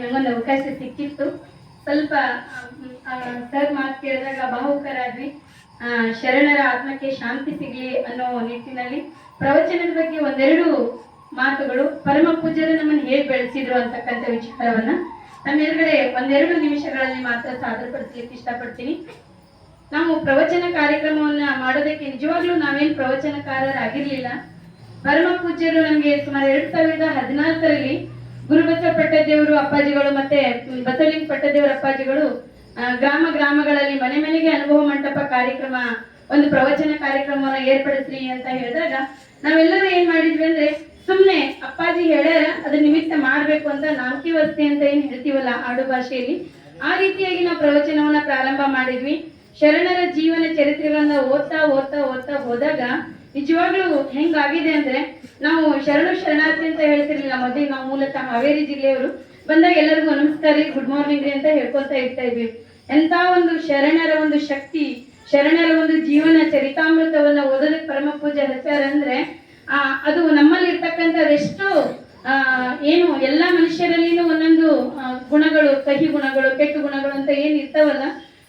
ನಂಗೊಂದು ಅವಕಾಶ ಸಿಕ್ಕಿತ್ತು. ಸ್ವಲ್ಪ ಸರ್ ಮಾತು ಕೇಳಿದಾಗ ಭಾವುಕರಾದ್ವಿ ಶರಣರ ಆತ್ಮಕ್ಕೆ ಶಾಂತಿ ಸಿಗಲಿ ಅನ್ನೋ ನಿಟ್ಟಿನಲ್ಲಿ ಪ್ರವಚನದ ಬಗ್ಗೆ ಒಂದೆರಡು ಮಾತುಗಳು. ಪರಮ ಪೂಜ್ಯರು ನಮ್ಮನ್ನು ಹೇಗೆ ಬೆಳೆಸಿದ್ರು ಅಂತಕ್ಕಂಥ ವಿಚಾರವನ್ನ. ನಮ್ಮ ಎದುರುಗಡೆ ಒಂದೆರಡು ನಿಮಿಷಗಳಲ್ಲಿ ಮಾತ್ರ ಸಾದರಪಡಿಸ್ಲಿಕ್ಕೆ ಇಷ್ಟಪಡ್ತೀನಿ. ನಾವು ಪ್ರವಚನ ಕಾರ್ಯಕ್ರಮವನ್ನ ಮಾಡೋದಕ್ಕೆ ನಿಜವಾಗ್ಲೂ ನಾವೇನ್ ಪ್ರವಚನಕಾರರಾಗಿರ್ಲಿಲ್ಲ. ಪರಮ ಪೂಜ್ಯರು ನಮಗೆ ಸುಮಾರು ಎರಡ್ ಸಾವಿರದ ಹದಿನಾಲ್ಕರಲ್ಲಿ ಗುರುಬಸವ ಪಟ್ಟದೇವರು ಅಪ್ಪಾಜಿಗಳು ಮತ್ತೆ ಬಸವಲಿಂಗ ಪಟ್ಟದೇವರ ಅಪ್ಪಾಜಿಗಳು ಗ್ರಾಮ ಗ್ರಾಮಗಳಲ್ಲಿ ಮನೆ ಮನೆಗೆ ಅನುಭವ ಮಂಟಪ ಕಾರ್ಯಕ್ರಮ, ಒಂದು ಪ್ರವಚನ ಕಾರ್ಯಕ್ರಮವನ್ನ ಏರ್ಪಡಿಸ್ರಿ ಅಂತ ಹೇಳಿದಾಗ ನಾವೆಲ್ಲರೂ ಏನ್ ಮಾಡಿದ್ವಿ ಅಂದ್ರೆ ಸುಮ್ನೆ ಅಪ್ಪಾಜಿ ಹೇಳ್ಯಾರ, ಅದ್ರ ನಿಮಿತ್ತ ಮಾಡ್ಬೇಕು ಅಂತ ನಾಲ್ಕಿ ವಸ್ತಿ ಅಂತ ಏನ್ ಹೇಳ್ತೀವಲ್ಲ ಆಡು ಭಾಷೆಯಲ್ಲಿ, ಆ ರೀತಿಯಾಗಿ ನಾವು ಪ್ರವಚನವನ್ನ ಪ್ರಾರಂಭ ಮಾಡಿದ್ವಿ. ಶರಣರ ಜೀವನ ಚರಿತ್ರೆಗಳನ್ನ ಓದ್ತಾ ಓದ್ತಾ ಓದ್ತಾ ಹೋದಾಗ ನಿಜವಾಗ್ಲೂ ಹೆಂಗಾಗಿದೆ ಅಂದ್ರೆ ನಾವು ಶರಣು ಶರಣಾರ್ಥಿ ಅಂತ ಹೇಳ್ತಿರ್ಲಿಲ್ಲ ಮೊದಲಿಗೆ ನಾವು ಮೂಲತಃ ಹಾವೇರಿ ಜಿಲ್ಲೆಯವರು. ಬಂದಾಗ ಎಲ್ಲರಿಗೂ ನಮಸ್ಕಾರ ರೀ ಗುಡ್ ಮಾರ್ನಿಂಗ್ ರೀ ಅಂತ ಹೇಳ್ಕೊಳ್ತಾ ಇರ್ತಾ ಇದ್ವಿ. ಎಂತ ಒಂದು ಶರಣರ ಒಂದು ಶಕ್ತಿ, ಶರಣರ ಒಂದು ಜೀವನ ಚರಿತಾಮೃತವನ್ನ ಓದೋದಕ್ಕೆ ಪರಮ ಪೂಜೆ ಹಚ್ಚಾರ ಅಂದ್ರೆ, ಆ, ಅದು ನಮ್ಮಲ್ಲಿ ಇರ್ತಕ್ಕಂಥ ಅದೆಷ್ಟು ಆ, ಏನು ಎಲ್ಲಾ ಮನುಷ್ಯರಲ್ಲಿನೂ ಒಂದೊಂದು ಗುಣಗಳು, ಕಹಿ ಗುಣಗಳು, ಕೆಟ್ಟ ಗುಣಗಳು ಅಂತ ಏನ್ ಇರ್ತಾವಲ್ಲ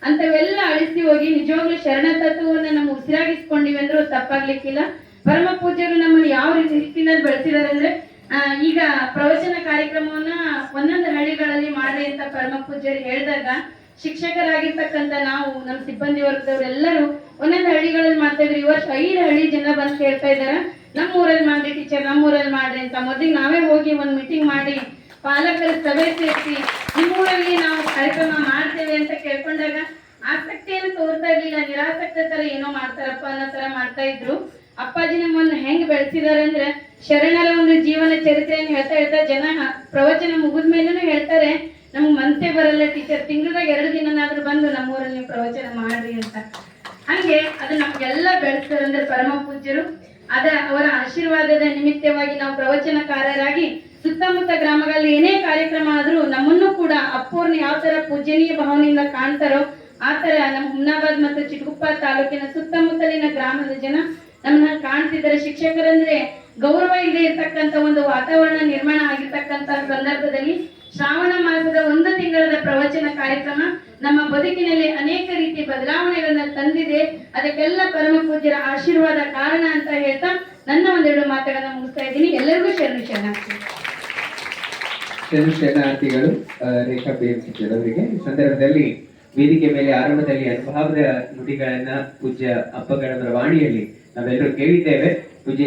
ಅಂತವೆಲ್ಲ ಅಳಿಸಿ ಹೋಗಿ ನಿಜವಾಗ್ಲೂ ಶರಣ ತತ್ವವನ್ನ ನಮ್ಮ ಉಸಿರಾಗಿಸ್ಕೊಂಡಿವಿ ಅಂದ್ರೂ ತಪ್ಪಾಗ್ಲಿಕ್ಕಿಲ್ಲ. ಪರಮ ಪೂಜ್ಯರು ನಮ್ಮನ್ನು ಯಾವ ರೀತಿ ರೀತಿನಲ್ಲಿ ಬೆಳೆಸಿದಾರೆ ಅಂದ್ರೆ ಈಗ ಪ್ರವಚನ ಕಾರ್ಯಕ್ರಮವನ್ನ ಒಂದೊಂದು ಹಳ್ಳಿಗಳಲ್ಲಿ ಮಾಡಿ ಅಂತ ಪರಮ ಪೂಜ್ಯರು ಹೇಳಿದಾಗ, ಶಿಕ್ಷಕರಾಗಿರ್ತಕ್ಕಂಥ ನಾವು, ನಮ್ಮ ಸಿಬ್ಬಂದಿ ವರ್ಗದವರೆಲ್ಲರೂ ಒಂದೊಂದು ಹಳ್ಳಿಗಳಲ್ಲಿ ಮಾಡ್ತಾ ಇದ್ರು ಈ ವರ್ಷ ಐದು ಹಳ್ಳಿ ಜನ ಬಂದು ಕೇಳ್ತಾ ಇದ್ದಾರೆ. ನಮ್ಮ ಊರಲ್ಲಿ ಮಾಡ್ರಿ ಟೀಚರ್ ನಮ್ಮ ಊರಲ್ಲಿ ಮಾಡ್ರಿ ಅಂತ. ಮೊದಲಿಗೆ ನಾವೇ ಹೋಗಿ ಒಂದು ಮೀಟಿಂಗ್ ಮಾಡಿ, ಪಾಲಕರ ಸಭೆ ಸೇರಿಸಿ, ನಿಮ್ಮೂರಲ್ಲಿ ನಾವು ಕಾರ್ಯಕ್ರಮ ಮಾಡ್ತಾರಪ್ಪ ಅನ್ನೋ ತರ ಮಾಡ್ತಾ ಇದ್ರು. ಅಪ್ಪಾಜಿ ನಮ್ಮನ್ನ ಹೆಂಗ್ ಬೆಳೆಸಿದಾರೆ ಅಂದ್ರೆ ಶರಣರ ಒಂದು ಜೀವನ ಚರಿತ್ರೆಯನ್ನು ಹೇಳ್ತಾ ಹೇಳ್ತಾ ಜನ ಪ್ರವಚನ ಮುಗಿದ ಮೇಲೂ ಹೇಳ್ತಾರೆ, ನಮ್ಗೆ ಮನ್ಸೇ ಬರಲ್ಲ ಟೀಚರ್ ತಿಂಗಳದಾಗ ಎರಡು ದಿನನಾದ್ರೂ ಬಂದು ನಮ್ಮೂರಲ್ಲಿ ಪ್ರವಚನ ಮಾಡ್ರಿ ಅಂತ. ಹಂಗೆ ಅದು ನಮ್ಗೆಲ್ಲ ಬೆಳೆಸ್ತಾರೆ ಅಂದ್ರೆ ಪರಮ ಪೂಜ್ಯರು. ಅದ ಅವರ ಆಶೀರ್ವಾದದ ನಿಮಿತ್ತವಾಗಿ ನಾವು ಪ್ರವಚನಕಾರರಾಗಿ ಸುತ್ತಮುತ್ತ ಗ್ರಾಮಗಳಲ್ಲಿ ಏನೇ ಕಾರ್ಯಕ್ರಮ ಆದ್ರೂ ನಮ್ಮನ್ನು ಕೂಡ ಅಪ್ಪೋರ್ನ ಯಾವ ತರ ಪೂಜನೀಯ ಭಾವನೆಯಿಂದ ಕಾಣ್ತಾರೋ ಆ ತರ ನಮ್ಮ ಹುಮ್ನಾಬಾದ್ ಮತ್ತು ಚಿಟಗುಪ್ಪ ತಾಲೂಕಿನ ಸುತ್ತಮುತ್ತಲಿನ ಗ್ರಾಮದ ಜನ ನಮ್ಮನ್ನ ಕಾಣ್ತಿದ್ದಾರೆ. ಶಿಕ್ಷಕರಂದ್ರೆ ಗೌರವ ಇದೆ ಇರ್ತಕ್ಕಂಥ ಒಂದು ವಾತಾವರಣ ನಿರ್ಮಾಣ ಆಗಿರ್ತಕ್ಕಂಥ ಸಂದರ್ಭದಲ್ಲಿ ಶ್ರಾವಣ ಮಾಸದ ಒಂದು ತಿಂಗಳದ ಪ್ರವಚನ ಕಾರ್ಯಕ್ರಮ ನಮ್ಮ ಬದುಕಿನಲ್ಲಿ ಅನೇಕ ರೀತಿ ಬದಲಾವಣೆಗಳನ್ನ ತಂದಿದೆ. ಅದಕ್ಕೆಲ್ಲ ಪರಮ ಪೂಜ್ಯರ ಆಶೀರ್ವಾದ ಕಾರಣ ಅಂತ ಹೇಳ್ತಾ ನನ್ನ ಒಂದೆರಡು ಮಾತುಗಳನ್ನ ಮುಗಿಸ್ತಾ ಇದ್ದೀನಿ. ಎಲ್ಲರಿಗೂ ಶರಣು ಶರಣಾರ್ಥಿ. ಶರಣು ಶರಣಾರ್ಥಿಗಳು ರೇಖಾ ಬಿ ಎಂ ಅವರಿಗೆ ಈ ಸಂದರ್ಭದಲ್ಲಿ ವೇದಿಕೆ ಮೇಲೆ ಆರಂಭದಲ್ಲಿ ಅನುಭಾವದ ನುಡಿಗಳನ್ನ ಪೂಜ್ಯ ಅಪ್ಪಗಳವರ ವಾಣಿಯಲ್ಲಿ ನಾವೆಲ್ಲರೂ ಕೇಳಿದ್ದೇವೆ. ಪೂಜ್ಯ